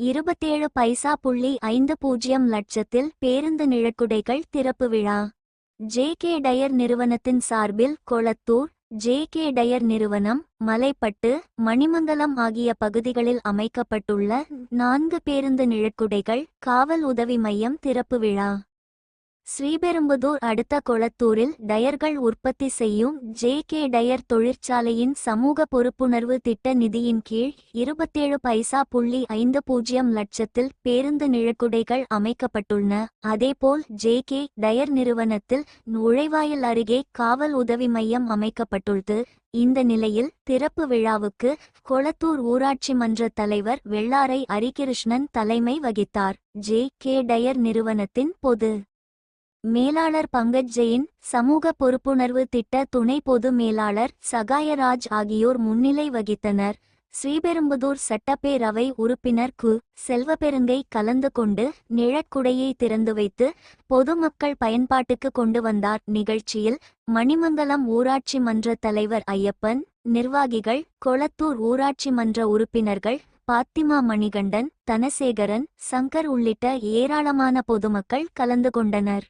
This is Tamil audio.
இருபத்தேழு பைசா புள்ளி ஐந்து பூஜ்ஜியம் லட்சத்தில் பேருந்து நிழக்குடைகள் திறப்பு விழா. ஜே கே டயர் நிறுவனத்தின் சார்பில் கொளத்தூர் ஜே கே டயர் நிறுவனம் மலைப்பட்டு மணிமங்கலம் ஆகிய பகுதிகளில் அமைக்கப்பட்டுள்ள நான்கு பேருந்து நிழக்குடைகள் காவல் உதவி மையம் திறப்பு விழா. ஸ்ரீபெரும்புதூர் அடுத்த கொளத்தூரில் டயர்கள் உற்பத்தி செய்யும் ஜே கே டயர் தொழிற்சாலையின் சமூக பொறுப்புணர்வு திட்ட நிதியின் கீழ் இருபத்தேழு பைசா புள்ளி ஐந்து பூஜ்ஜியம் லட்சத்தில் பேருந்து நிழக்குடைகள் அமைக்கப்பட்டுள்ளன. அதேபோல் ஜே கே டயர் நிறுவனத்தில் நுழைவாயில் அருகே காவல் உதவி மையம் அமைக்கப்பட்டுள்ளது. இந்த நிலையில் திறப்பு விழாவுக்கு கொளத்தூர் ஊராட்சி மன்ற தலைவர் வெள்ளாரை அரிகிருஷ்ணன் தலைமை வகித்தார். ஜே கே டயர் நிறுவனத்தின் பொது மேலாளர் பங்கஜ் ஜெயின் சமூக பொறுப்புணர்வு திட்ட துணை பொது மேலாளர் சகாயராஜ் ஆகியோர் முன்னிலை வகித்தனர். ஸ்ரீபெரும்புதூர் சட்டப்பேரவை உறுப்பினர் கு. செல்வபெருங்கை கலந்து கொண்டு நிழற்குடையை திறந்து வைத்து பொதுமக்கள் பயன்பாட்டுக்கு கொண்டு வந்தார். நிகழ்ச்சியில் மணிமங்கலம் ஊராட்சி மன்ற தலைவர் ஐயப்பன் நிர்வாகிகள் கொளத்தூர் ஊராட்சி மன்ற உறுப்பினர்கள் பாத்திமா மணிகண்டன் தனசேகரன் சங்கர் உள்ளிட்ட ஏராளமான பொதுமக்கள் கலந்து கொண்டனர்.